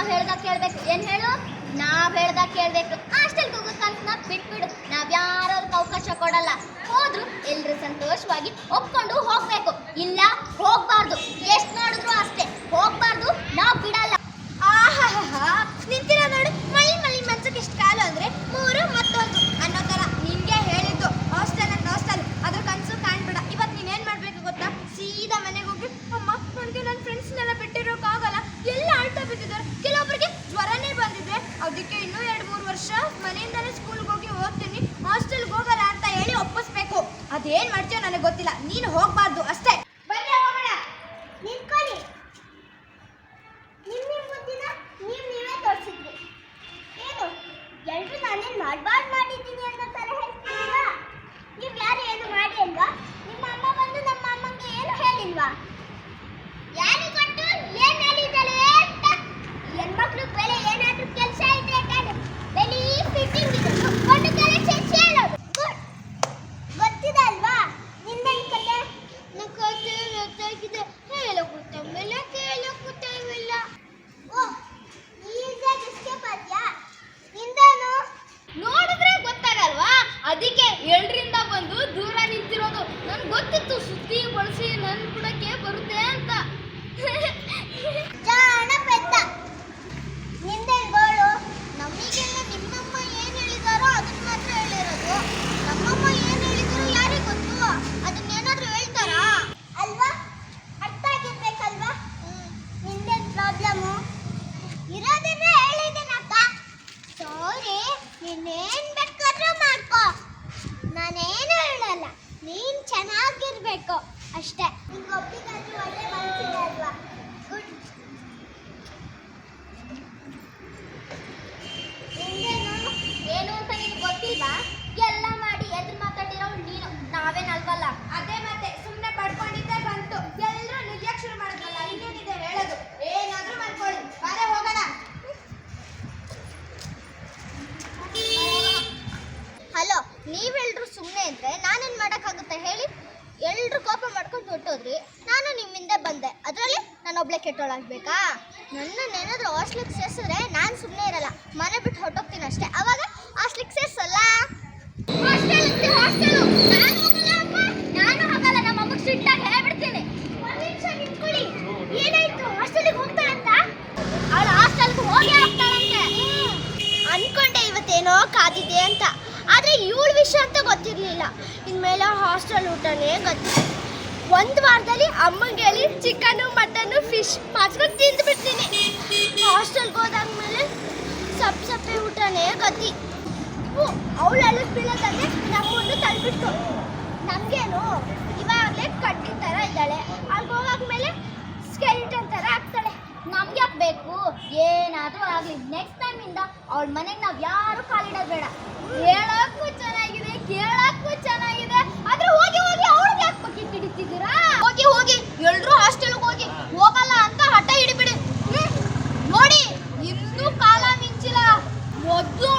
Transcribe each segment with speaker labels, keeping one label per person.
Speaker 1: ನಾವು ಹೇಳ್ದಾಗ ಕೇಳಬೇಕು. ಏನು ಹೇಳು? ನಾವು ಹೇಳ್ದಾಗ ಕೇಳಬೇಕು. ಹಾಸ್ಟೆಲ್ ಹೋಗೋ ಕನಸನ್ನ ಬಿಟ್ಬಿಡು. ನಾವು ಯಾರು ಅವಕಾಶ ಕೊಡಲ್ಲ. ಹೋದ್ರು ಎಲ್ಲರೂ ಸಂತೋಷವಾಗಿ ಒಪ್ಕೊಂಡು ಹೋಗಬೇಕು. ಇಲ್ಲ ಹೋಗಬಾರ್ದು. ಎಷ್ಟು ನೋಡಿದ್ರು ಅಷ್ಟೇ. ಹೋಗಿ ವರ್ಷ ಮನೆಯಿಂದಲೇ ಸ್ಕೂಲ್ಗೆ ಹೋಗಿ ಓದ್ತೀನಿ ಹಾಸ್ಟೆಲ್ಗೆ ಹೋಗಲ್ಲ ಅಂತ ಹೇಳಿ ಒಪ್ಪಿಸ್ಬೇಕು. ಅದೇನು ಮಾಡ್ತೀಯೋ ನನಗೆ ಗೊತ್ತಿಲ್ಲ. ನೀನು ಹೋಗಬಾರ್ದು, ಅಷ್ಟೇ. ಅಂತ. ಆದರೆ ಏಳು ವಿಷಯ ಅಂತ ಗೊತ್ತಿರಲಿಲ್ಲ. ಇನ್ಮೇಲೆ ಹಾಸ್ಟೆಲ್ ಊಟನೇ ಗೊತ್ತಿಲ್ಲ. ಒಂದು ವಾರದಲ್ಲಿ ಅಮ್ಮಂಗೆ ಹೇಳಿ ಚಿಕನು ಮಟನ್ನು ಫಿಶ್ ಮಾಡ್ಕೊಂಡು ತಿಂದು ಬಿಡ್ತೀನಿ ಹಾಸ್ಟೆಲ್ಗೆ ಹೋದಾದ್ಮೇಲೆ ಸಪ್ ಸಪ್ಪೆ ಊಟನೇ ಗತಿ ಅವಳು ಅಲ್ಲಿಗೆ ಬೀಳೋದಂದ್ರೆ ನಮ್ಮನ್ನು ತಳ್ಬಿಟ್ಟು ನಮಗೇನು ಇವಾಗಲೇ ಕಟ್ಟಿ ಥರ ಇದ್ದಾಳೆ. ಅಲ್ಲಿ ಹೋಗಾದ್ಮೇಲೆ ಸ್ಕೆಲಿಟನ್ ಥರ ಆಗ್ತಾಳೆ. ನಮ್ಗೆ ಬೇಕು? ಏನಾದರೂ ಆಗಲಿ. ನೆಕ್ಸ್ಟ್ ಟೈಮಿಂದ ಅವಳ ಮನೆಗೆ ನಾವು ಯಾರು ಕಾಲಿಡೋದು ಬೇಡ. ಹೇಳೋಕ್ಕೂ ಚೆನ್ನಾಗಿದೆ ಕೇಳೋಕ್ಕೂ ಚೆನ್ನಾಗಿದೆ. ಆದ್ರೆ ಹೋಗಿ ಹೋಗಿ ಅವಳಿಗೆ ಯಾಕೆ ಬಗ್ಗೆ ಹಿಡಿತಿದ್ದೀರಾ ಹೋಗಿ ಹೋಗಿ. ಎಲ್ಲರೂ ಹಾಸ್ಟೆಲ್ಗೆ ಹೋಗಿ. ಹೋಗಲ್ಲ ಅಂತ ಹಠ ಹಿಡಿಬಿಡಿ ನೋಡಿ ಇನ್ನೂ ಕಾಲ ಮಿಂಚಿಲ್ಲ. ಮೊದ್ಲು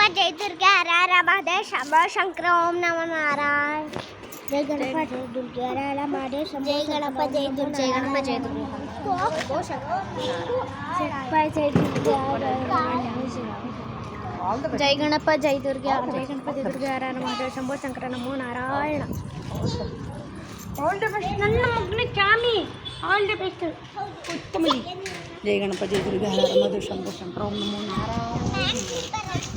Speaker 1: ಜೈ ಗಣಪ ಜೈ ದುರ್ಗೆ ಹರ ಹರ ಮಹದೇವ್ ಶಂಭ ಶಂಕರ ಓಂ ನಮ ನಾರಾಯಣ ಜೈ ಗಣಪ ಜೈ ದುರ್ಗೆ ಹರ ಹರ ಮಹದೇವ್ ಜೈ ಗಣಪ ಜೈ ದುರ್ಗೆ ಜೈ ಗಣಪ ಜೈ ದುರ್ಗೆ ಜೈ ಗಣಪ ಜೈ ದುರ್ಗೆ ಜೈ ಗಣಪ ಜೈ ದುರ್ಗೆ ಹರ ಹರ ಮಹದೇವ್ ಶಂಭೋ ಶಂಕರ ನಮೋ ನಾರಾಯಣ
Speaker 2: ಆಲ್ ದಿ ಬೆಸ್ಟ್ ನನ್ನ ಮಗನ ಕ್ಯಾಮಿ ಆಲ್ ದಿ ಬೆಸ್ಟ್ ಉತ್ತಮಲಿ ಜೈ ಗಣಪ ಜೈ ದುರ್ಗ ಹರ ಮಧು ಶಂಭು ಶಂಕರ ಓಂ ನಮೋ ನಾರಾಯಣ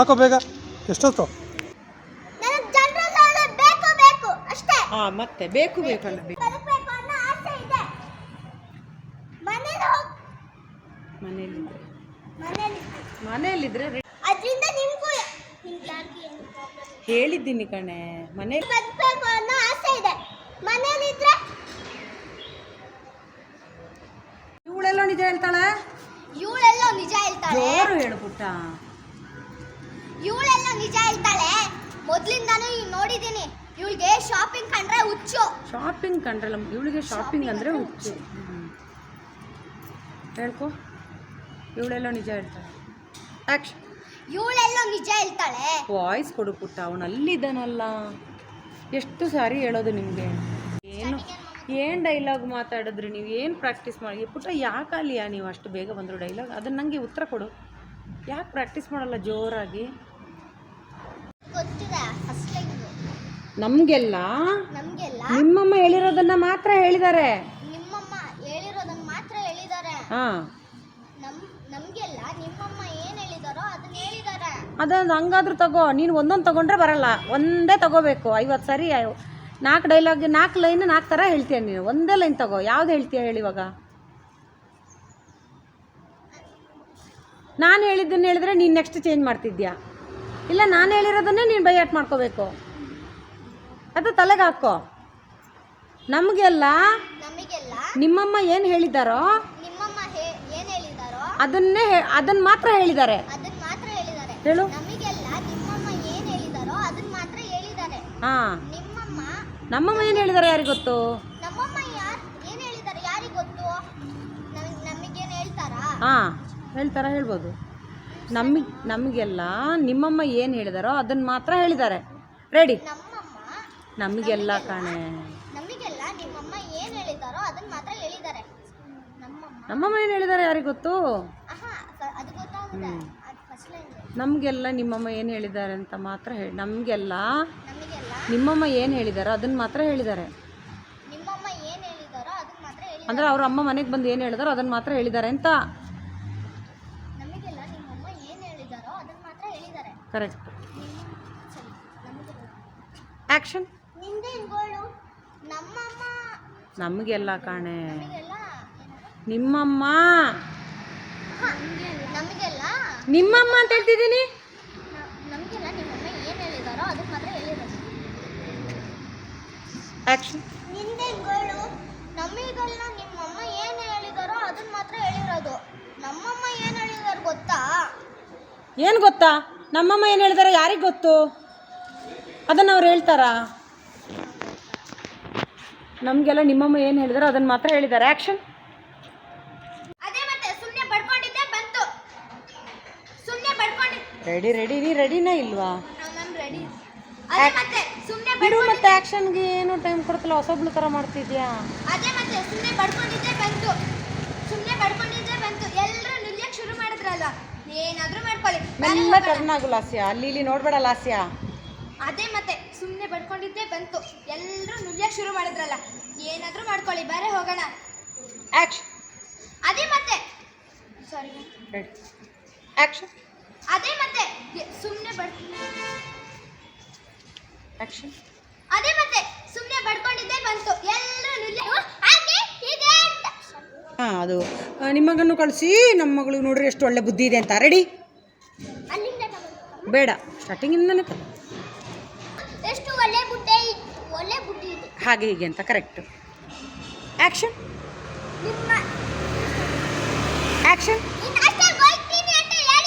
Speaker 3: ಹಾಕೋ ಬೇಗ. ಎಷ್ಟೊತ್ತು?
Speaker 1: ನನಗೆ ಜನರಲ್ ನಾಲೆಜ್ ಬೇಕು ಬೇಕು ಅಷ್ಟೇ.
Speaker 2: ಹಾಂ ಮತ್ತೆ ಬೇಕು ಬೇಕಲ್ಲ ಬೇಕು
Speaker 1: ಬದುಕಬೇಕು ಅನ್ನೋ ಆಸೆ ಇದೆ. ಮನೇಲಿ ಹೋಗ್
Speaker 2: ಮನೆಯಲ್ಲಿದ್ದರೆ
Speaker 1: ಮನೇಲಿ
Speaker 2: ಮನೆಯಲ್ಲಿದ್ದರೆ
Speaker 1: ಅದರಿಂದ ನಿಮಗೂ ಹಿಂಗಾಗಿ
Speaker 2: ಹೇಳಿದ್ದೀನಿ ಕಣೆ. ಮನೆ
Speaker 1: ಬದುಕಬೇಕು ಅನ್ನೋ ಆಸೆ ಇದೆ. ಮನೇಲಿದ್ರೆ
Speaker 2: ಇವಳೆಲ್ಲೋ ನಿಜ ಹೇಳ್ತಾಳೆ?
Speaker 1: ಇವಳೆಲ್ಲ ನಿಜ ಹೇಳ್ತಾಳೆ.
Speaker 2: ಯಾರು ಹೇಳು ಪುಟ್ಟ
Speaker 1: ಇವಳೆಲ್ಲ ನಿಜ ಹೇಳ್ತಾಳೆ ಮೊದ್ಲಿಂದಾನು ಇವ್ ನೋಡಿದ್ದೀನಿ. ಇವಳಿಗೆ ಶಾಪಿಂಗ್ ಕಂಡ್ರೆ ಹುಚ್ಚು.
Speaker 2: ಶಾಪಿಂಗ್ ಕಂಡ್ರಲ್ಲ ಇವಳಿಗೆ ಶಾಪಿಂಗ್ ಅಂದರೆ ಹುಚ್ಚು. ಹೇಳ್ಕೊ. ಇವಳೆಲ್ಲ ನಿಜ ಹೇಳ್ತಾಳೆ. ಆ್ಯಕ್ಷನ್
Speaker 1: ಇವಳೆಲ್ಲ ನಿಜ ಹೇಳ್ತಾಳೆ.
Speaker 2: ವಾಯ್ಸ್ ಕೊಡು ಪುಟ್ಟ ಅವನು ಅಲ್ಲಿದ್ದಾನಲ್ಲ. ಎಷ್ಟು ಸಾರಿ ಹೇಳೋದು ನಿಮಗೆ? ಏನು ಏನು ಡೈಲಾಗ್ ಮಾತಾಡಿದ್ರಿ ನೀವು? ಏನು ಪ್ರಾಕ್ಟೀಸ್ ಮಾಡಿ? ಪುಟ್ಟ ಯಾಕೆ ಅಲ್ಲಿಯಾ ನೀವು ಅಷ್ಟು ಬೇಗ ಬಂದರು ಡೈಲಾಗ್ ಅದನ್ನು ನನಗೆ ಉತ್ತರ ಕೊಡು. ಯಾಕೆ ಪ್ರಾಕ್ಟೀಸ್ ಮಾಡಲ್ಲ ಜೋರಾಗಿ
Speaker 1: ಗೊತ್ತಿದೆ ಫಸ್ಟ್
Speaker 2: ನಮಗೆಲ್ಲ
Speaker 1: ನಮಗೆಲ್ಲ
Speaker 2: ನಿಮ್ಮಮ್ಮ ಹೇಳಿರೋದನ್ನ ಮಾತ್ರ ಹೇಳಿದ್ದಾರೆ.
Speaker 1: ನಿಮ್ಮಮ್ಮ ಹೇಳಿರೋದನ್ನ ಮಾತ್ರ ಹೇಳಿದ್ದಾರೆ.
Speaker 2: ಹಾಂ.
Speaker 1: ನಮ್ ನಮಗೆಲ್ಲ ನಿಮ್ಮಮ್ಮ ಏನು ಹೇಳಿದಾರೋ ಅದನ್ನ ಹೇಳಿದ್ದಾರೆ.
Speaker 2: ಅದೊಂದು ಹಂಗಾದ್ರೂ ತಗೋ ನೀನು ಒಂದೊಂದು ತಗೊಂಡ್ರೆ ಬರಲ್ಲ. ಒಂದೇ ತಗೋಬೇಕು. ಐವತ್ತು ಸರಿ ನಾಲ್ಕು ಡೈಲಾಗ್ ನಾಲ್ಕು ಲೈನ್ ನಾಲ್ಕು ಥರ ಹೇಳ್ತೀಯ ನೀನು. ಒಂದೇ ಲೈನ್ ತಗೋ. ಯಾವ್ದು ಹೇಳ್ತೀಯ ಹೇಳಿ ಇವಾಗ. ನಾನು ಹೇಳಿದ್ದನ್ನು ಹೇಳಿದ್ರೆ ನೀನು ನೆಕ್ಸ್ಟ್ ಚೇಂಜ್ ಮಾಡ್ತಿದ್ಯಾ? ಇಲ್ಲ ನಾನು ಹೇಳಿರೋದನ್ನೇ ನೀನು ಬೈಯಾಟ್ ಮಾಡ್ಕೋಬೇಕು. ಅದು ತಲೆಗೆ ಹಾಕೋ. ನಮಗೆಲ್ಲ ನಿಮ್ಮಮ್ಮ ಏನು
Speaker 1: ಹೇಳಿದಾರೋ
Speaker 2: ಅದನ್ನೇ ಅದನ್ನು ಮಾತ್ರ ಹೇಳಿದ್ದಾರೆ. ಹೇಳು.
Speaker 1: ನಿಮ್ಮಮ್ಮ ಏನ್ ಹೇಳಿದಾರೋ
Speaker 2: ಹಾಂ.
Speaker 1: ನಿಮ್ಮಮ್ಮ
Speaker 2: ಏನು ಹೇಳಿದ್ದಾರೆ ಯಾರಿಗೆ ಗೊತ್ತು? ಹಾಂ ಹೇಳ್ತಾರ ಹೇಳ್ಬೋದು. ನಮಗೆ ನಮಗೆಲ್ಲ ನಿಮ್ಮಮ್ಮ ಏನು ಹೇಳಿದಾರೋ ಅದನ್ನು ಮಾತ್ರ ಹೇಳಿದ್ದಾರೆ. ರೆಡಿ ನಮಗೆಲ್ಲ ಕಾಣೆ.
Speaker 1: ನಮಗೆಲ್ಲ ನಿಮ್ಮಮ್ಮ ಏನ್ ಹೇಳಿದಾರೋ ಅದನ್ನ ಮಾತ್ರ ಹೇಳಿದ್ದಾರೆ. ನಮ್ಮಮ್ಮ
Speaker 2: ನಮ್ಮಮ್ಮ ಏನು ಹೇಳಿದ್ದಾರೆ ಯಾರಿಗೆ ಗೊತ್ತು? ನಮಗೆಲ್ಲ ನಿಮ್ಮಮ್ಮ ಏನು ಹೇಳಿದ್ದಾರೆ ಅಂತ ಮಾತ್ರ ಹೇಳಿ ನಮಗೆಲ್ಲ ನಿಮ್ಮಮ್ಮ ಏನು ಹೇಳಿದಾರೋ ಅದನ್ನು ಮಾತ್ರ ಹೇಳಿದ್ದಾರೆ. ಅಂದರೆ ಅವ್ರ ಅಮ್ಮ ಮನೆಗೆ ಬಂದು ಏನು ಹೇಳಿದಾರೋ ಅದನ್ನು ಮಾತ್ರ ಹೇಳಿದ್ದಾರೆ ಅಂತ. ಕರೆಕ್ಟ್
Speaker 4: ಆಕ್ಷನ್
Speaker 2: ಆ್ಯಕ್ಷನ್ ನಮಗೆಲ್ಲ ಕಾಣೆ. ನಿಮ್ಮಮ್ಮ.
Speaker 4: ನಮಗೆಲ್ಲ?
Speaker 2: ನಿಮ್ಮಮ್ಮ ಅಂತ ಹೇಳ್ತಿದ್ದೀನಿ?
Speaker 4: ಗೋಳು ನಮಗೆಲ್ಲ ನಿಮ್ಮಮ್ಮ ಏನು ಹೇಳಿದಾರೋ ಅದನ್ನ ಮಾತ್ರ ಹೇಳಿರೋದು. ನಮ್ಮಮ್ಮ ಏನು ಹೇಳಿದಾರೋ ಗೊತ್ತಾ?
Speaker 2: ಏನು ಗೊತ್ತಾ? ನಮ್ಮಮ್ಮ ಏನು ಹೇಳಿದಾರೆ ಯಾರಿಗೆ ಗೊತ್ತು? ಅದನ್ನು ಅವ್ರು ಹೇಳ್ತಾರಾ? ನಮಗೆಲ್ಲ ನಿಮ್ಮಮ್ಮ ಏನು ಹೇಳಿದಾರೋ ಅದನ್ನು ಮಾತ್ರ ಹೇಳಿದ್ದಾರೆ. ಆ್ಯಕ್ಷನ್
Speaker 1: ಅದೇ ಮತ್ತೆ ಸುಮ್ಮನೆ ಬಡ್ಕೊಂಡಿದ್ದೆ ಬಂತು. ಸುಮ್ಮನೆ ಬಡ್ಕೊಂಡಿದ್ದೆ
Speaker 2: ರೆಡಿ ರೆಡಿ ನೀ ರೆಡಿನೇ ಇಲ್ವಾ? ಬಿಡು ಮತ್ತೆ ಆ್ಯಕ್ಷನ್ಗೆ ಏನು ಟೈಮ್ ಕೊಡ್ತಿಲ್ಲ ಹೊಸೊಬ್ಳು ಥರ ಮಾಡ್ತಿದ್ಯಾ?
Speaker 1: ಅದೇ ಮತ್ತೆ ಸುಮ್ಮನೆ ಬಡ್ಕೊಂಡಿದ್ದೆ ಬಂತು. ಸುಮ್ಮನೆ ಬಡ್ಕೊಂಡಿದ್ದೆ ಬಂತು. ಎಲ್ಲರೂ ನಿಲ್ಯಕ್ಕೆ ಶುರು ಮಾಡಿದ್ರಲ್ಲ ಏನಾದರೂ ಮಾಡ್ಕೊಳ್ಳಿ. ಬರೀ
Speaker 2: ಕರ್ನಾಗು ಲಾಸ್ಯ. ಅಲ್ಲಿ ಇಲ್ಲಿ ನೋಡ್ಬೇಡ ಲಾಸ್ಯ.
Speaker 1: ಅದೇ ಮತ್ತೆ. ಸುಮ್ಮನೆ ಬಡ್ಕೊಂಡಿದ್ದೆ ಬಂತು. ಎಲ್ಲರೂ ನುಲಿಯಕ್ಕೆ ಶುರು ಮಾಡಿದ್ರಲ್ಲ. ಏನಾದರೂ ಮಾಡ್ಕೊಳ್ಳಿ ಬರೇ ಹೋಗೋಣ.
Speaker 2: ಆಕ್ಷನ್
Speaker 1: ಅದೇ ಮತ್ತೆ. ಸಾರಿ
Speaker 2: ರೆಡಿ ಆ್ಯಕ್ಷನ್
Speaker 1: ಅದೇ ಮತ್ತೆ. ಸುಮ್ಮನೆ ಬಡ್
Speaker 2: ಆಕ್ಷನ್
Speaker 1: ಅದೇ ಮತ್ತೆ. ಸುಮ್ಮನೆ ಬಡ್ಕೊಂಡಿದ್ದೆ ಬಂತು. ಎಲ್ಲರೂ ನುಲಿಯ ಹಾಗೆ ಹೀಗೆ ಅಂತ.
Speaker 2: ಹಾಂ ಅದು ನಿಮ್ಮ ಮಗನ್ನು ಕಳಿಸಿ. ನಮ್ಮ ಮಗಳು ನೋಡ್ರಿ ಎಷ್ಟು ಒಳ್ಳೆ ಬುದ್ಧಿ ಇದೆ ಅಂತ. ರೆಡಿ ಬೇಡ. ಸ್ಟಾರ್ಟಿಂಗಿಂದನೇ ತಗೋ.
Speaker 4: ಎಷ್ಟು ಒಳ್ಳೆ ಬುದ್ಧಿ ಇ- ಒಳ್ಳೆ ಬುದ್ಧಿ ಇದೆ
Speaker 2: ಹಾಗೆ ಹೀಗೆ ಅಂತ ಕರೆಕ್ಟ್ ಆ್ಯಕ್ಷನ್ ಆ್ಯಕ್ಷನ್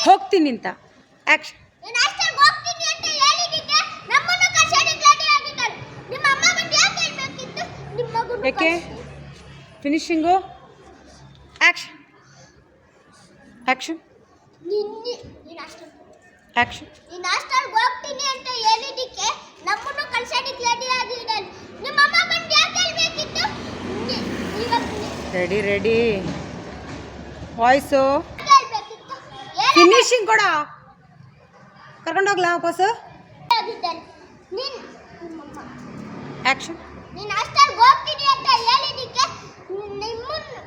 Speaker 4: ಹೋಗ್ತೀನಿ ಅಂತ
Speaker 2: ಆ್ಯಕ್ಷನ್
Speaker 4: ಯಾಕೆ
Speaker 2: ಫಿನಿಶಿಂಗು ಆ್ಯಕ್ಷನ್ ಆ್ಯಕ್ಷನ್
Speaker 4: ನಿನ್ನೆ ನೀನು ಹಾಸ್ಟೆಲ್ ಹೋಗ್ತೀನಿ ಅಂತ ಹೇಳಿದ್ದಕ್ಕೆ ನಮ್ಮನ್ನು ಕಳ್ಸೋದಕ್ಕೆ ರೆಡಿ ಆಗಿದ್ದಾನೆ ನಿಮ್ಮ ಅಮ್ಮ ಬಂದು ಯಾಕೆ ಹೇಳ್ಬೇಕಿತ್ತು?
Speaker 2: ರೆಡಿ ರೆಡಿ ವಾಯ್ಸು ಫಿನಿಶಿಂಗ್ ಕೊಡ. ಕರ್ಕೊಂಡೋಗ್ಲಾ ವಾಪಸ್?
Speaker 4: ಆಕ್ಷನ್ ನೀನು ಅಷ್ಟೇ ಹೋಗ್ತೀನಿ ಅಂತ ಹೇಳಿದ್ದಕ್ಕೆ ನಿಮ್ಮನ್ನು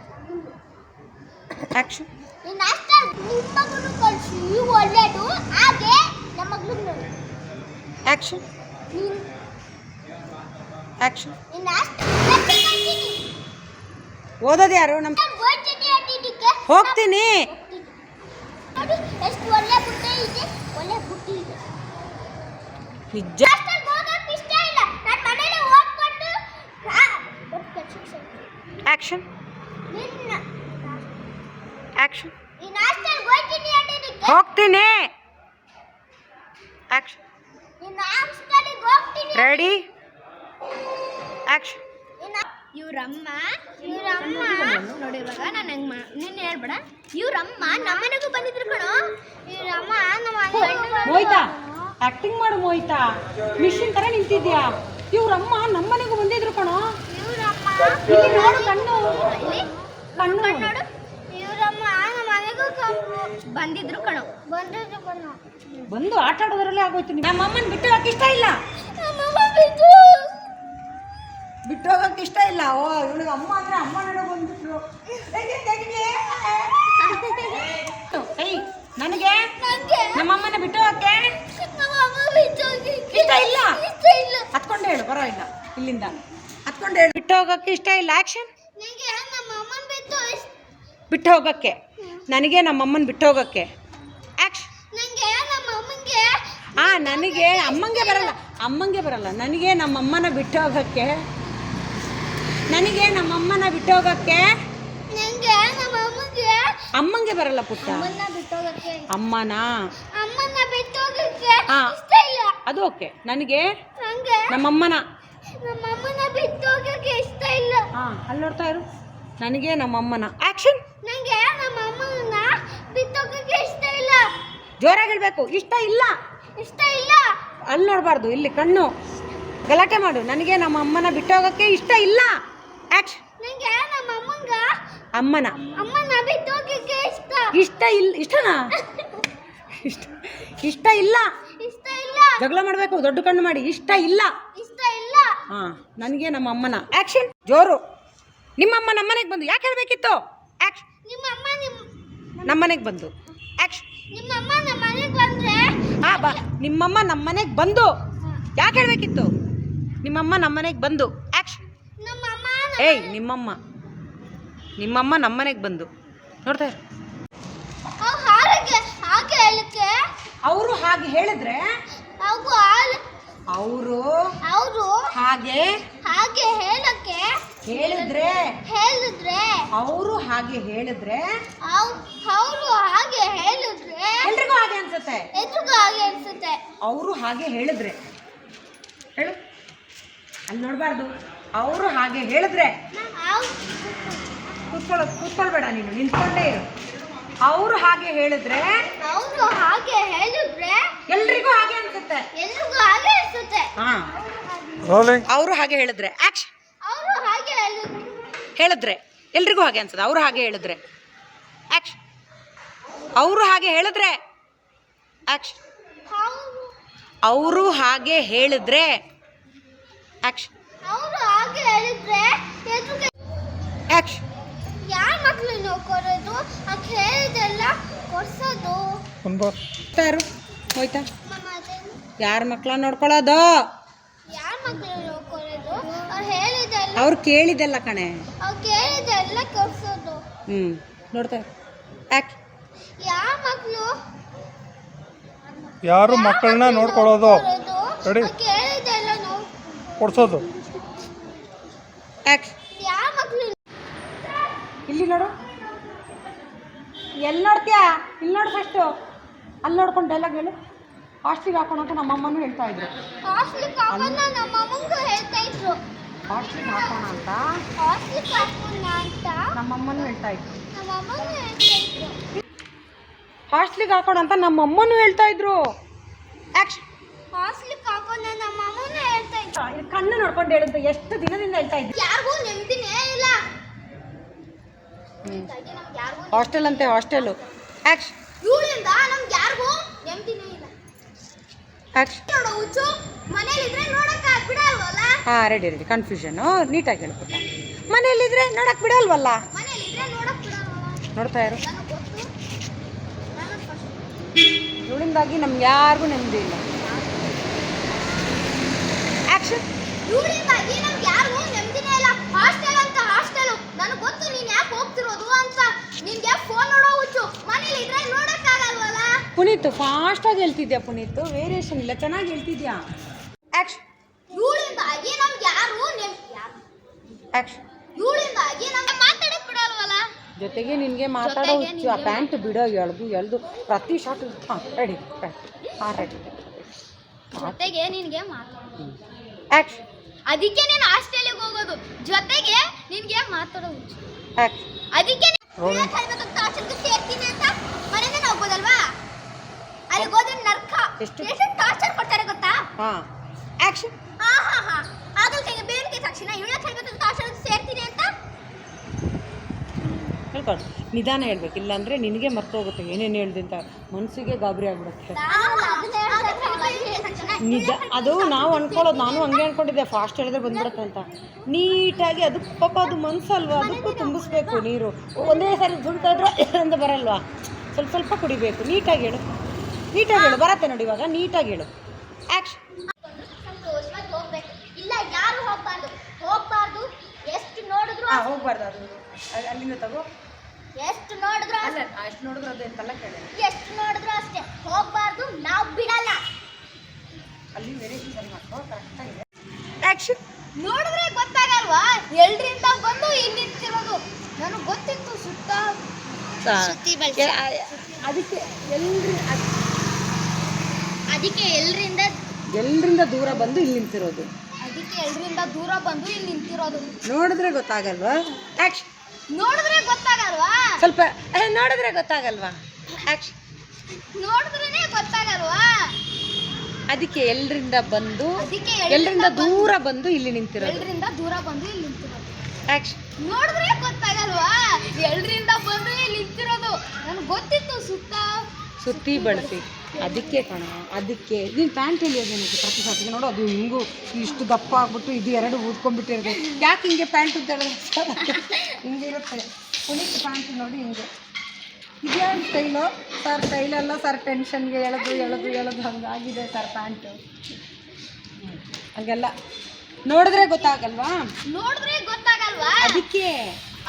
Speaker 2: ಆ್ಯಕ್ಷನ್
Speaker 4: ನೀನು ಅಷ್ಟೇ ಕಳಿಸಿ ಹಾಗೆ ನಮ್ಮ ಮಗಳು
Speaker 2: ಆ್ಯಕ್ಷನ್ ಆ್ಯಕ್ಷನ್ ಓದೋದು ಯಾರು? ನಮ್ಮ
Speaker 4: ಹೋಗ್ತೀನಿ. ಎಷ್ಟು ಒಳ್ಳೆ ಬುದ್ಧಿ ಇದೆ ಒಳ್ಳೆ ಇದೆ.
Speaker 2: ನಿಜ. ಆ್ಯಕ್ಷನ್
Speaker 4: ನೀನು ಹೋಗ್ತೀನಿ.
Speaker 2: ಆ್ಯಕ್ಷನ್
Speaker 4: ನೀನು
Speaker 2: ರೆಡಿ ಆ್ಯಕ್ಷನ್
Speaker 4: ನೀನು
Speaker 1: ಇವ್ರಮ್ಮ
Speaker 4: ಇವ್ರಮ್ಮ.
Speaker 1: ನೋಡಿ ಇವಾಗ ನಾನು ಹಂಗೆ ಮಾ ನಿನ್ನ ಹೇಳ್ಬೇಡ. ಇವ್ರಮ್ಮ ನಮ್ಮನೆಗೂ ಬಂದಿದ್ರು ಕಣೋ.
Speaker 4: ಇವ್ರಮ್ಮ ನಮ್ಮ
Speaker 2: ಮೋಯ್ತಾ ಆ್ಯಕ್ಟಿಂಗ್ ಮಾಡು ಮೋಯ್ತಾ ಮಿಷಿನ್ ಥರ ನಿಂತಿದ್ಯಾ? ಇವ್ರಮ್ಮ ನಮ್ಮನೆಗೂ ಬಂದಿದ್ರು ಕಣೋ.
Speaker 4: ಇವ್ರಮ್ಮ.
Speaker 2: ಇಲ್ಲಿ ನೋಡು ಕಣ್ಣು.
Speaker 1: ಇಲ್ಲಿ
Speaker 2: ಕಣ್ಣು
Speaker 1: ನೋಡು
Speaker 4: ಇವ್ರಮ್ಮ ನಮ್ಮ ಮನೆಗೂ ಕಪ್ಪು
Speaker 1: ಬಂದಿದ್ರು ಕಣೋ.
Speaker 4: ಬಂದಿದ್ರು ಕಣೋ.
Speaker 2: ಬಂದು ಆಟ ಆಡೋದ್ರಲ್ಲೇ ಆಗೋಯ್ತು ನಮ್ಮ ಅಮ್ಮನ ಬಿಟ್ಟು ಹೋಗಕ್ಕೆ ಇಷ್ಟ ಇಲ್ಲ. ಬಿಟ್ಟು. ಹೋಗಕ್ಕೆ ಇಷ್ಟ ಇಲ್ಲ. ಓ ಇವಳಿಗೆ ಅಮ್ಮ ಅಂದ್ರೆ ಅಮ್ಮನ ನನಗೆ ಬಂದ್ಬಿಟ್ರು. ಏಯ್ ನನಗೆ?
Speaker 4: ನಮ್ಮ
Speaker 2: ನಮ್ಮಮ್ಮನ ಬಿಟ್ಟು ಹೋಗಕ್ಕೆ? ಇಷ್ಟ ಇಲ್ಲ?
Speaker 4: ಇಷ್ಟ ಇಲ್ಲ.
Speaker 2: ಹತ್ಕೊಂಡು ಹೇಳು ಪರವಾಗಿಲ್ಲ. ಇಲ್ಲಿಂದ. ಹತ್ಕೊಂಡು ಹೇಳು. ಬಿಟ್ಟು ಹೋಗಕ್ಕೆ ಇಷ್ಟ ಇಲ್ಲ.
Speaker 4: ಆಕ್ಷನ್ ಅಮ್ಮನ
Speaker 2: ಬಿಟ್ಟು ಹೋಗಕ್ಕೆ. ನನಗೆ ನಮ್ಮಮ್ಮನ ಬಿಟ್ಟು ಹೋಗಕ್ಕೆ ಆ್ಯಕ್ಷನ್
Speaker 4: ನನಗೆ ಅಮ್ಮಂಗೆ
Speaker 2: ಆ ನನಗೆ ಅಮ್ಮಂಗೆ ಬರಲ್ಲ. ಅಮ್ಮಂಗೆ ಬರಲ್ಲ. ನನಗೆ ನಮ್ಮಮ್ಮನ ಬಿಟ್ಟು ಹೋಗಕ್ಕೆ ನನಗೆ ನಮ್ಮಮ್ಮನ ಬಿಟ್ಟು ಹೋಗಕ್ಕೆ
Speaker 4: ನನಗೆ ನಮ್ಮ ಅಮ್ಮಂಗೆ
Speaker 2: ಬರಲ್ಲ ಪುಟ್ಟ.
Speaker 4: ಬಿಟ್ಟೋಗಕ್ಕೆ.
Speaker 2: ಅಮ್ಮನ.
Speaker 4: ಬಿಟ್ಟೋಗಕ್ಕೆ
Speaker 2: ಅದು ಓಕೆ. ನನಗೆ ನಮ್ಮಮ್ಮನ.
Speaker 4: ನಮ್ಮ ಅಮ್ಮನ ಬಿಟ್ಟೋಗಕ್ಕೆ ಇಷ್ಟ ಇಲ್ಲ.
Speaker 2: ಹಾಂ ಅಲ್ಲಿ ನೋಡ್ತಾ ಇರು. ನನಗೆ ನಮ್ಮಮ್ಮನ. ಆಕ್ಷನ್?
Speaker 4: ನನಗೆ ನಮ್ಮ ಅಮ್ಮನ ಬಿಟ್ಟೋಗಕ್ಕೆ ಇಷ್ಟ ಇಲ್ಲ.
Speaker 2: ಜೋರಾಗಿ ಹೇಳ್ಬೇಕು ಇಷ್ಟ ಇಲ್ಲ.
Speaker 4: ಇಷ್ಟ ಇಲ್ಲ.
Speaker 2: ಅಲ್ಲಿ ನೋಡಬಾರ್ದು. ಇಲ್ಲಿ ಕಣ್ಣು. ಗಲಾಟೆ ಮಾಡು. ನನಗೆ ನಮ್ಮ ಅಮ್ಮನ ಬಿಟ್ಟು ಹೋಗಕ್ಕೆ ಇಷ್ಟ ಇಲ್ಲ. ಆಕ್ಷನ್.
Speaker 4: ನನಗೆ ನಮ್ಮ ಅಮ್ಮಂಗ
Speaker 2: ಅಮ್ಮನ.
Speaker 4: ಅಮ್ಮನ ಬಿಟ್ಟೋಗಕ್ಕೆ ಇಷ್ಟ.
Speaker 2: ಇಷ್ಟ ಇಲ್ಲ ಇಷ್ಟನಾ? ಇಷ್ಟ ಇಷ್ಟ ಇಲ್ಲ.
Speaker 4: ಇಷ್ಟ ಇಲ್ಲ.
Speaker 2: ಜಗಳ ಮಾಡಬೇಕು. ದೊಡ್ಡ ಕಣ್ಣು ಮಾಡಿ. ಇಷ್ಟ ಇಲ್ಲ.
Speaker 4: ಇಷ್ಟ ಇಲ್ಲ.
Speaker 2: ಹಾಂ ನನಗೆ ನಮ್ಮ ಅಮ್ಮನ ಆ್ಯಕ್ಷನ್ ಜೋರು. ನಿಮ್ಮಮ್ಮ ನಮ್ಮನೆಗೆ ಬಂದು ಯಾಕೆ ಹೇಳಬೇಕಿತ್ತು? ನಮ್ಮ
Speaker 4: ನಿಮ್ಮ ಅಮ್ಮ ನಿಮ್ಮ
Speaker 2: ನಮ್ಮನೆಗೆ ಬಂದು. ಹಾ
Speaker 4: ನಿಮ್ಮ ಅಮ್ಮ ನಮ್ಮ ಮನೆಗೆ ಬಂದ್ರೆ
Speaker 2: ನಿಮ್ಮಮ್ಮ ನಮ್ಮ ಮನೆಗೆ ಬಂದು. ಯಾಕೆ ಹೇಳಬೇಕಿತ್ತು? ನಿಮ್ಮಮ್ಮ ನಮ್ಮ ಮನೆಗೆ ಬಂದು. ಆ್ಯಕ್ಷ್
Speaker 1: ನಮ್ಮಮ್ಮ
Speaker 2: ಏಯ್ ನಿಮ್ಮಮ್ಮ. ನಿಮ್ಮಮ್ಮ ನಮ್ಮ ಮನೆಗೆ ಬಂದು. ನೋಡ್ತಾ ಇರು.
Speaker 1: ಹಾಗೆ ಹಾಗೆ ಹೇಳಕ್ಕೆ
Speaker 2: ಅವರು ಹಾಗೆ ಹೇಳಿದ್ರೆ ಅವರು
Speaker 1: ಅವರು
Speaker 2: ಹಾಗೆ
Speaker 1: ಹಾಗೆ ಹೇಳಕ್ಕೆ
Speaker 2: ಹೇಳಿದ್ರೆ
Speaker 1: ಹೇಳಿದ್ರೆ?
Speaker 2: ಅವರು ಹಾಗೆ ಹೇಳಿದ್ರೆ?
Speaker 1: ಅವರು ಹಾಗೆ ಹೇಳಿದ್ರೆ?
Speaker 2: ಎಲ್ರಿಗೂ ಹಾಗೆ ಅನ್ಸುತ್ತೆ.
Speaker 1: ಎಲ್ರಿಗೂ ಹಾಗೆ ಅನ್ಸುತ್ತೆ.
Speaker 2: ಅವರು ಹಾಗೆ ಹೇಳಿದ್ರೆ. ಹೇಳು. ಅಲ್ಲಿ ನೋಡಬಾರ್ದು. ಅವರು ಹಾಗೆ ಹೇಳಿದ್ರೆ.
Speaker 1: ಕೂತ್ಕೊಳ್ಳೋ
Speaker 2: ಕೂತ್ಕೊಳ್ಳೋದು ಕೂತ್ಕೊಳ್ಬೇಡ ನೀನು ನಿಂತ್ಕೊಂಡೇ ಇರು. ಅವರು ಹಾಗೆ ಹೇಳಿದ್ರೆ?
Speaker 1: ಅವರು ಹಾಗೆ ಹೇಳಿದ್ರೆ?
Speaker 2: ಎಲ್ರಿಗೂ ಹಾಗೆ ಅನ್ಸುತ್ತೆ.
Speaker 1: ಎಲ್ರಿಗೂ ಹಾಗೆ ಅನ್ಸುತ್ತೆ.
Speaker 2: ಹಾ. ಅವರು ಹಾಗೆ ಹೇಳಿದ್ರೆ. ಆಕ್ಷನ್
Speaker 1: ಹೇಳಿದ್ರೆ.
Speaker 2: ಎಲ್ರಿಗೂ ಹಾಗೆ ಅನ್ಸದ. ಅವರು ಹಾಗೆ ಹೇಳಿದ್ರೆ. ಆಕ್ಷನ್ ಅವರು ಹಾಗೆ ಹೇಳಿದ್ರೆ. ಆಕ್ಷನ್
Speaker 1: ಅವರು
Speaker 2: ಹಾಗೆ ಹೇಳಿದ್ರೆ. ಆಕ್ಷನ್
Speaker 1: ಅವರು ಹಾಗೆ ಹೇಳಿದ್ರೆ ಎಲ್ರಿಗೂ
Speaker 2: ಆಕ್ಷನ್
Speaker 1: ಯಾರ ಮಕ್ಳು ಹೇಳಿದೆಲ್ಲ
Speaker 2: ಯಾರು ಹೋಯ್ತಾ? ಯಾರ ಮಕ್ಳ ನೋಡ್ಕೊಳ್ಳೋದು?
Speaker 1: ಯಾರ ಮಕ್ಳು ನಾವು ಕೊಡೋದು ಅವ್ರು ಹೇಳಿದೆಲ್ಲ
Speaker 2: ಅವ್ರು ಕೇಳಿದೆಲ್ಲ ಕಣೆ.
Speaker 1: ಅವ್ರು ಕೇಳಿದೆಲ್ಲ ಕೊಡ್ಸೋದು.
Speaker 2: ಹ್ಞೂ ನೋಡ್ತಾ ಯಾಕೆ?
Speaker 1: ಯಾರ
Speaker 3: ಮಕ್ಕಳನ್ನ ನೋಡ್ಕೊಳ್ಳೋದು? ರೆಡಿ.
Speaker 1: ಕೇಳಿದೆಲ್ಲ
Speaker 3: ಕೊಡ್ಸೋದು.
Speaker 2: ಯಾಕೆ? ಇಲ್ಲಿ ನೋಡು. ಎಲ್ಲಿ ನೋಡ್ತೀಯಾ? ಇಲ್ಲಿ ನೋಡು ಫಸ್ಟು ಅಲ್ಲಿ ನೋಡ್ಕೊಂಡು ಡೈಲಾಗ್ ಹೇಳು. ಹಾಸ್ಟ್ಲಿಗೆ ಹಾಕೋಣ ಅಂತ ನಮ್ಮಮ್ಮನೂ ಹೇಳ್ತಾ ಇದ್ರು.
Speaker 1: ಹಾಸ್ಟ್ಲಿಗೆ ಹಾಕೋಣ ನಮ್ಮಮ್ಮಂಗೂ ಹೇಳ್ತಾ ಇದ್ರು.
Speaker 2: ಹಾಸ್ಟ್ಲಿಗೆ ಹಾಕೋಣ ಅಂತ.
Speaker 1: ಹಾಸ್ಟ್ಲಿಗೆ ಹಾಕೋಣ ಅಂತ?
Speaker 2: ನಮ್ಮಮ್ಮನೂ ಹೇಳ್ತಾ ಇದ್ರು. ಹಾಸ್ಟ್ಲಿಗೆ ಹಾಕೋಣ ಅಂತ ನಮ್ಮಮ್ಮನೂ ಹೇಳ್ತಾ ಇದ್ರು. ಕಣ್ಣು ನೋಡ್ಕೊಂಡು ಹೇಳಿದ್ರು ಎಷ್ಟು ದಿನದಿಂದ ಹೇಳ್ತಾ ಇದ್ರು ಹಾಸ್ಟೆಲ್ ಅಂತೆ ಹಾಸ್ಟೆಲ್ ಆಕ್ಷನ್
Speaker 1: ಇವಳಿಂದ ನಮ್ಗೆ ಯಾರಿಗೂ ನೆಮ್ಮದಿನೇ ಇಲ್ಲ
Speaker 2: ಆ್ಯಕ್ಷನ್
Speaker 1: ನೋಡು ಹುಚ್ಚು ಮನೇಲಿದ್ರೆ ನೋಡಕ್ಕ ಬಿಡಲ್ವಲ್ಲ
Speaker 2: ಹಾಂ ರೆಡಿ ರೆಡಿ ಕನ್ಫ್ಯೂಷನು ನೀಟಾಗಿ ಹೇಳ್ಕೊಟ್ಟ ಮನೆಯಲ್ಲಿದ್ದರೆ ನೋಡಕ್ಕೆ ಬಿಡಲ್ವಲ್ಲ
Speaker 1: ನೋಡಕ್ ಬಿಡಲ್ವಲ್ಲ
Speaker 2: ನೋಡ್ತಾ ಇರು. ಇವಳಿಂದಾಗಿ ನಮ್ಗೆ ಯಾರಿಗೂ ನೆಮ್ಮದಿ ಇಲ್ಲ. ಆ್ಯಕ್ಷನ್
Speaker 1: ಇವಳಿಂದಾಗಿ ನಮ್ಗೆ ಯಾರಿಗೂ ನೆಮ್ಮದಿನೇ ಇಲ್ಲ. ಹಾಸ್ಟೆಲ್ ನನಗೆ ಗೊತ್ತು ನೀನ್ ಯಾಕೆ ಹೋಗ್ತಿರೋದು ಅಂತ ನಿನ್ಗೆ ಫೋನ್ ನೋಡೋ ಹುಚ್ಚು ಮನೇಲಿದ್ರೆ ನೋಡಕ್ಕಾಗಲ್ವಲ್ಲ
Speaker 2: ಪುನೀತ್ ಫಾಸ್ಟಾಗಿ ಹೇಳ್ತಿದ್ಯಾ ಪುನೀತ್? ವೇರಿಯೇಷನ್ ಇಲ್ಲ ಚೆನ್ನಾಗಿ ಹೇಳ್ತಿದ್ಯಾ? ಆ್ಯಕ್ಷನ್
Speaker 1: ಇವಳಿಂದಾಗಿ ನಮ್ಗೆ ಯಾರು
Speaker 2: ಆ್ಯಕ್ಷನ್
Speaker 1: ಇವಳಿಂದಾಗಿ ನಮ್ಗೆ ಮಾತಾಡಕ್ ಬಿಡಲ್ವಲ್ಲ
Speaker 2: ಜೊತೆಗೆ ನಿನಗೆ ಮಾತಾಡೋ ಹುಚ್ಚು. ಆ ಪ್ಯಾಂಟ್ ಬಿಡೋ ಎಳ್ದು ಎಳ್ದು ಪ್ರತಿ ಶಾಟ್ ಹಾಂ ರೆಡಿ ಹಾಂ ರೆಡಿ
Speaker 1: ಜೊತೆಗೆ ನಿನ್ಗೆ ಮಾತಾಡೋ
Speaker 2: ಆ್ಯಕ್ಷನ್
Speaker 1: ಅದಕ್ಕೆ ನೀನು ಹಾಸ್ಟೆಲಿಗೆ ಹೋಗೋದು. ಜೊತೆಗೆ ನಿನ್ಗೆ ಮಾತಾಡೋ ಹುಚ್ಚು.
Speaker 2: ಆ್ಯಕ್ಷನ್
Speaker 1: ಅದಕ್ಕೆ ಟಾರ್ಚರ್ಗೆ ಹೋದ್ರೆ ನರ್ಕ.
Speaker 2: ಎಷ್ಟು?
Speaker 1: ಎಷ್ಟು ಟಾರ್ಚರ್ ಕೊಡ್ತಾರೆ ಗೊತ್ತಾ?
Speaker 2: ಹಾಂ.
Speaker 1: ಆಗಲ್ಕಾಯಿಗೆ ತಕ್ಷಣ ಇವಳ ಹೇಳ್ಬೇಕು ಟಾರ್ಚರ್ ಸೇರ್ತೀನಿ ಅಂತ?
Speaker 2: ಹೇಳ್ಕೊಂಡು ನಿಧಾನ ಹೇಳ್ಬೇಕು. ಇಲ್ಲಾಂದರೆ ನಿನಗೆ ಮರ್ತೋಗುತ್ತೆ. ಏನೇನು ಹೇಳ್ದೆ ಅಂತ ಮನಸ್ಸಿಗೆ ಗಾಬರಿ ಆಗ್ಬಿಡುತ್ತೆ. ನಿಜ. ಅದು ನಾವು ಅನ್ಕೊಳ್ಳೋದು. ನಾನು ಹಂಗೆ ಅನ್ಕೊಂಡಿದ್ದೆ. ಫಾಸ್ಟ್ ಹೇಳಿದ್ರೆ ಬಂದ್ಬಿಡುತ್ತೆ ಅಂತ. ನೀಟಾಗಿ ಅದು ಪಾಪ ಅದು ಮನ್ಸಲ್ವಾ? ಅದಕ್ಕೂ ತುಂಬಿಸ್ಬೇಕು ನೀರು. ಒಂದೇ ಸಾರಿ ದುಡ್ತಾ ಇದ್ರೆ ಅಂತ ಬರಲ್ವಾ? ಸ್ವಲ್ಪ ಸ್ವಲ್ಪ ಕುಡಿಬೇಕು. ನೀಟಾಗಿ ಹೇಳು. ನೀಟಾಗಿ ಹೇಳು ಬರತ್ತೆ ನೋಡಿ ಇವಾಗ ನೀಟಾಗಿ ಹೇಳು. ಆ್ಯಕ್ಷನ್
Speaker 1: ಹೋಗ್ಬೇಕು ಇಲ್ಲ ಯಾರು ಹೋಗಬಾರ್ದು? ಹೋಗಬಾರ್ದು ಎಷ್ಟು ನೋಡಿದ್ರು
Speaker 2: ಹಾಂ ಹೋಗ್ಬಾರ್ದು ಅದು. ಅಲ್- ಅಲ್ಲಿಂದ ತಗೋ.
Speaker 1: ಎಷ್ಟು ನೋಡಿದ್ರು
Speaker 2: ಅಲ್ಲ ಅಷ್ಟು ನೋಡಿದ್ರೆ ಅದು ಎಂತೆಲ್ಲ ಕೇಳಿ.
Speaker 1: ಎಷ್ಟು ನೋಡಿದ್ರು ಅಷ್ಟೇ. ಹೋಗಬಾರ್ದು ನಾವು ಬಿಡಲ್ಲ.
Speaker 2: ಅಲ್ಲಿ ವೇರಿಯೇಷನ್ ಸರಿ ಮಾಡ್ಕೋ ಕರೆಕ್ಟಾಗಿದೆ ಆ್ಯಕ್ಷನ್
Speaker 1: ನೋಡಿದ್ರೆ ಗೊತ್ತಾಗಲ್ವಾ? ಎಲ್ರಿಂದ ಬಂದು ಇಲ್ಲಿ ನಿಂತಿರೋದು. ನನಗೆ ಗೊತ್ತಿತ್ತು ಸುತ್ತ ಸುತ್ತಿ ಬಳಸಿ.
Speaker 2: ಅದಕ್ಕೆ ಎಲ್ರಿ
Speaker 1: ಅದಕ್ಕೆ ಎಲ್ರಿಂದ
Speaker 2: ಎಲ್ಲರಿಂದ ದೂರ ಬಂದು ಇಲ್ಲಿ ನಿಂತಿರೋದು?
Speaker 1: ಅದಕ್ಕೆ ಎಲ್ಲರಿಂದ ದೂರ ಬಂದು ಇಲ್ಲಿ ನಿಂತಿರೋದು?
Speaker 2: ನೋಡಿದ್ರೆ ಗೊತ್ತಾಗಲ್ವಾ? ಆ್ಯಕ್ಷನ್
Speaker 1: ನೋಡಿದ್ರೆ ಗೊತ್ತಾಗಲ್ವಾ?
Speaker 2: ಸ್ವಲ್ಪ ಏ, ನೋಡಿದ್ರೆ ಗೊತ್ತಾಗಲ್ವಾ? ಆ್ಯಕ್ಷನ್
Speaker 1: ನೋಡಿದ್ರೇನೆ ಗೊತ್ತಾಗಲ್ವಾ?
Speaker 2: ಅದಕ್ಕೆ ಎಲ್ಲರಿಂದ ಬಂದು
Speaker 1: ಅದಕ್ಕೆ
Speaker 2: ಎಲ್ರಿಂದ ದೂರ ಬಂದು ಇಲ್ಲಿ ನಿಂತಿರೋದು?
Speaker 1: ಎಲ್ರಿಂದ ದೂರ ಬಂದು ಇಲ್ಲಿ ನಿಂತಿರೋದು?
Speaker 2: ಆ್ಯಕ್ಷನ್
Speaker 1: ನೋಡಿದ್ರೆ ಗೊತ್ತಾಗಲ್ವಾ? ಎಲ್ಲರಿಂದ ಬಂದು ಇಲ್ಲಿ ನಿಂತಿರೋದು? ನನಗೆ ಗೊತ್ತಿತ್ತು ಸುತ್ತ.
Speaker 2: ಸುತ್ತಿ ಬಳಸಿ. ಅದಕ್ಕೆ ಕಣ ಅದಕ್ಕೆ. ನೀನು ಪ್ಯಾಂಟ್ ಎಲ್ಲಿಯೋದು ನಿಮಗೆ ಪ್ರತಿ ಸಾತಿಗೆ ನೋಡು ಅದು ಹಿಂಗು ಇಷ್ಟು ದಪ್ಪ ಆಗ್ಬಿಟ್ಟು ಇದು ಎರಡು ಊದ್ಕೊಂಡ್ಬಿಟ್ಟಿರೋದು ಯಾಕೆ ಹಿಂಗೆ ಪ್ಯಾಂಟ್ ಉದ್ದ ಹೇಳಿದ್ರೆ ಹಿಂಗೆ ಇರುತ್ತೆ. ಪುನೀತ್ ಪ್ಯಾಂಟ್ ನೋಡಿ ಹಿಂಗೆ. ಇದೆಯಾ ಸ್ಟೈಲು ಸರ್ ಸ್ಟೈಲೆಲ್ಲ ಸರ್ ಟೆನ್ಷನ್ಗೆ ಎಳೆದು ಎಳೆದು ಎಳೆದು ಹಂಗಾಗಿದೆ ಸರ್ ಪ್ಯಾಂಟು ಹಾಗೆಲ್ಲ. ನೋಡಿದ್ರೆ ಗೊತ್ತಾಗಲ್ವಾ?
Speaker 1: ನೋಡಿದ್ರೆ ಗೊತ್ತಾಗಲ್ವಾ?
Speaker 2: ಅದಕ್ಕೆ.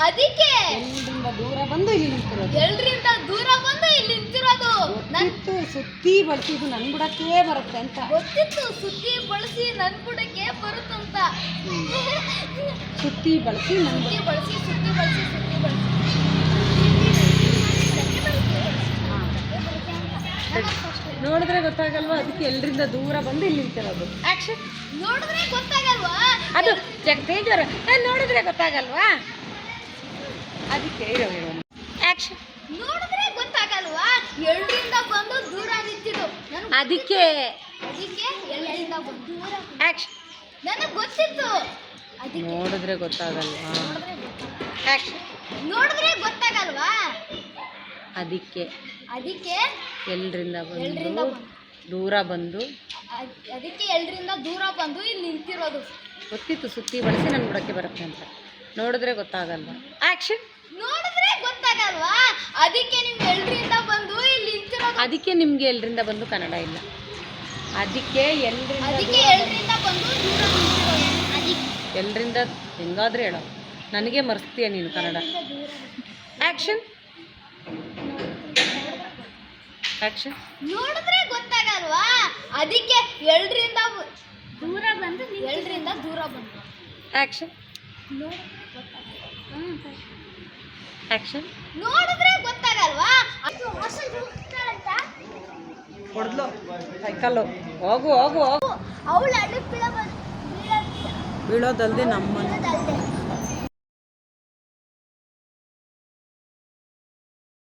Speaker 1: ಅದಕ್ಕೆ
Speaker 2: ಎಲ್ಲರಿಂದ ದೂರ ಬಂದು ಇಲ್ಲಿ ನಿಂತಿರೋದು?
Speaker 1: ಎಲ್ರಿಂದ ದೂರ ಬಂದು ಇಲ್ಲಿ ನಿಂತಿರೋದು? ನನ್
Speaker 2: ಗೊತ್ತಿತ್ತು ಸುತ್ತಿ ಬಳಸಿದ್ದು ನನ್ ಬುಡಕ್ಕೆ ಬರುತ್ತೆ ಅಂತ.
Speaker 1: ಗೊತ್ತಿತ್ತು ಸುತ್ತಿ ಬಳಸಿ ನನ್ ಬುಡಕ್ಕೆ ಬರುತ್ತಂತ
Speaker 2: ಸುತ್ತಿ ಬಳಸಿ ನನ್
Speaker 1: ಸುದ್ದಿ ಬಳಸಿ ಸುತ್ತಿ ಬಳಸಿ ಸುತ್ತಿ ಬಳಸಿ.
Speaker 2: ನೋಡಿದ್ರೆ ಗೊತ್ತಾಗಲ್ವಾ? ಅದಕ್ಕೆ ಎಲ್ಲರಿಂದ ದೂರ ಬಂದು ಇಲ್ಲಿ ನಿಂತಿರೋದು? ಆಕ್ಷನ್
Speaker 1: ನೋಡಿದ್ರೆ ಗೊತ್ತಾಗಲ್ವಾ?
Speaker 2: ಅದು ಜಗದೇಶ್ವರ ನೋಡಿದ್ರೆ ಗೊತ್ತಾಗಲ್ವಾ? ಅದಕ್ಕೆ ಆಕ್ಷನ್
Speaker 1: ನೋಡಿದ್ರೆ ಗೊತ್ತಾಗಲ್ವಾ? ಎಲ್ರಿಂದ ಬಂದು ದೂರ ನಿಂತಿದ್ದು?
Speaker 2: ಅದಕ್ಕೆ.
Speaker 1: ಅದಕ್ಕೆ ಎಲ್ರಿಂದ ಬಂದು ದೂರ
Speaker 2: ಆಕ್ಷನ್
Speaker 1: ನನಗೆ ಗೊತ್ತಿತ್ತು. ಅದಕ್ಕೆ
Speaker 2: ನೋಡಿದ್ರೆ ಗೊತ್ತಾಗಲ್ವಾ?
Speaker 1: ನೋಡಿದ್ರೆ ಗೊತ್ತಾಗಲ್ಲ.
Speaker 2: ಆಕ್ಷನ್
Speaker 1: ನೋಡಿದ್ರೆ ಗೊತ್ತಾಗಲ್ವಾ?
Speaker 2: ಅದಕ್ಕೆ.
Speaker 1: ಅದಕ್ಕೆ
Speaker 2: ಎಲ್ರಿಂದ ಬಂದು
Speaker 1: ಬಂದು
Speaker 2: ದೂರ ಬಂದು?
Speaker 1: ಅದಕ್ಕೆ ಎಲ್ರಿಂದ ದೂರ ಬಂದು ಇಲ್ಲಿ ನಿಂತಿರೋದು?
Speaker 2: ಗೊತ್ತಿತ್ತು ಸುತ್ತಿ ಬಳಸಿ ನನ್ನ ಬುಡಕ್ಕೆ ಬರುತ್ತೆ ಅಂತ. ನೋಡಿದ್ರೆ ಗೊತ್ತಾಗಲ್ವಾ? ಆಕ್ಷನ್
Speaker 1: ನೋಡಿದ್ರೆ ಗೊತ್ತಾಗಲ್ವಾ? ಅದಕ್ಕೆ ನಿಮ್ಗೆ ಎಲ್ರಿಂದ ಬಂದು ಇಲ್ಲಿ ನಿಂತಿರೋದು
Speaker 2: ಅದಕ್ಕೆ ನಿಮಗೆ ಎಲ್ರಿಂದ ಬಂದು ಕನ್ನಡ ಇಲ್ಲ. ಅದಕ್ಕೆ ಎಲ್ರಿಂದ
Speaker 1: ಅದಕ್ಕೆ ಎಲ್ರಿಂದ ಬಂದು ದೂರ ನಿಂತಿರೋದು ಅದಕ್ಕೆ
Speaker 2: ಎಲ್ರಿಂದ ಹೆಂಗಾದ್ರೆ ಹೇಳೋ. ನನಗೆ ಮರೆಸ್ತೀಯ ನೀನು ಕನ್ನಡ. ಆಕ್ಷನ್ ಆಕ್ಷನ್
Speaker 1: ನೋಡಿದ್ರೆ ಗೊತ್ತಾಗಲ್ವಾ? ಅದಕ್ಕೆ ಎಲ್ರಿಂದ ಬ- ದೂರ ಬಂದು ಎಲ್ರಿಂದ ದೂರ ಬಂದು
Speaker 2: ಆಕ್ಷನ್ ಆಕ್ಷನ್
Speaker 1: ನೋಡಿದ್ರೆ ಗೊತ್ತಾಗಲ್ವಾ? ಅದು
Speaker 2: ಹೊಡೆದ್ಲು. ಸೈಕಲ್ಲು ಹೋಗು ಹೋಗು ಹೋಗು.
Speaker 1: ಅವಳು
Speaker 2: ಬೀಳೋದಲ್ದೆ
Speaker 1: ನಮ್ಮ